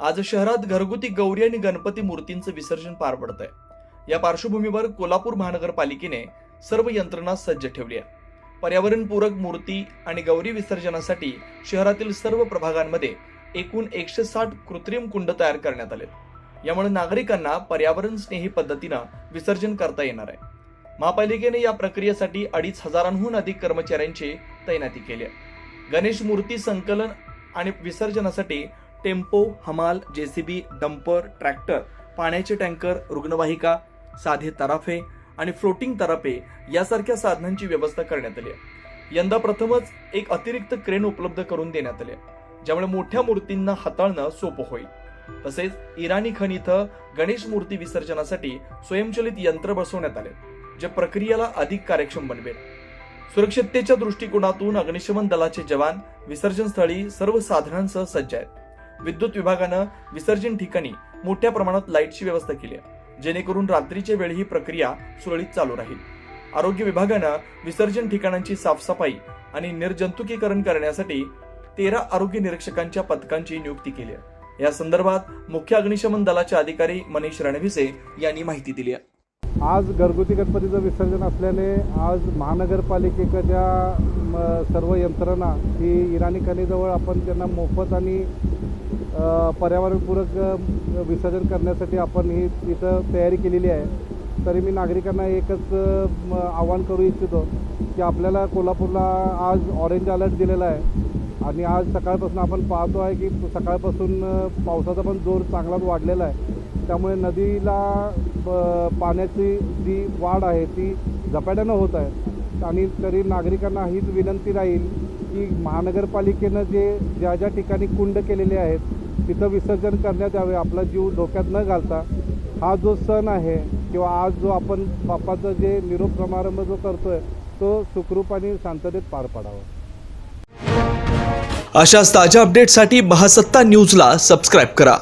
आज शहरात घरगुती गौरी आणि गणपती मूर्तींचं विसर्जन पार पडत आहे या पार्श्वभूमीवर कोल्हापूर महानगरपालिकेने सर्व यंत्रणा सज्ज ठेवली आहे. पर्यावरणपूरक मूर्ती आणि गौरी विसर्जनासाठी शहरातील सर्व प्रभागांमध्ये एकूण एकशे साठ कृत्रिम कुंड तयार करण्यात आले यामुळे नागरिकांना पर्यावरण स्नेही पद्धतीनं विसर्जन करता येणार आहे. महापालिकेने या प्रक्रियेसाठी अडीच हजारांहून अधिक कर्मचाऱ्यांची तैनाती केली आहे. गणेश मूर्ती संकलन आणि विसर्जनासाठी टेम्पो हमाल जेसीबी डंपर ट्रॅक्टर पाण्याचे टँकर रुग्णवाहिका साधे तराफे आणि फ्लोटिंग तराफे यासारख्या साधनांची व्यवस्था करण्यात आली आहे. यंदा प्रथमच एक अतिरिक्त क्रेन उपलब्ध करून देण्यात आले आहे ज्यामुळे मोठ्या मूर्तींना हाताळणं सोपं होईल. तसेच इराणी खण इथं गणेश मूर्ती विसर्जनासाठी स्वयंचलित यंत्र बसवण्यात आले जे प्रक्रियेला अधिक कार्यक्षम बनवेल. सुरक्षिततेच्या दृष्टिकोनातून अग्निशमन दलाचे जवान विसर्जन स्थळी सर्व साधनांसह सज्ज आहेत. विद्युत विभागानं विसर्जन ठिकाणी मोठ्या प्रमाणात लाईटची व्यवस्था केली आहे. जेणेकरून रात्रीच्या वेळी ही प्रक्रिया सुरळीत चालू राहील. आरोग्य विभागानं विसर्जन ठिकाणांची साफसफाई आणि निर्जंतुकीकरण करण्यासाठी तेरा आरोग्य निरीक्षकांच्या पथकांची नियुक्ती केली आहे. या संदर्भात मुख्य अग्निशमन दलाचे अधिकारी मनीष रणविसे यांनी माहिती दिली आहे. आज घरगुती गणपतीचं विसर्जन असल्याने आज महानगरपालिकेच्या म, सर्व यंत्रणा ही इराणी खणीजवळ आपण त्यांना मोफत आणि पर्यावरणपूरक विसर्जन करण्यासाठी आपण ही इथं तयारी केलेली आहे. तरी मी नागरिकांना एकच आवाहन करू इच्छितो की आपल्याला कोल्हापूरला आज ऑरेंज अलर्ट दिलेला आहे. आणि आज सकाळपासून आपण पाहतो आहे की सकाळपासून पावसाचा पण जोर चांगलाच वाढलेला आहे. त्यामुळे नदीला ब- पाण्याची जी वाढ आहे ती झपाट्यानं होत आहे. आणि तरी नागरिकांना हीच विनंती राहील की महानगरपालिकेनं जे ज्या ज्या ठिकाणी कुंड केलेले आहेत तिथं विसर्जन करण्यात यावे आपला जीव धोक्यात न घालता. हा जो सण आहे किंवा आज जो आपण बापाचा जे निरोप समारंभ जो करतोय तो सुखरूप आणि शांततेत पार पाडावा. अशाच ताज्या अपडेटसाठी महासत्ता न्यूजला सबस्क्राईब करा.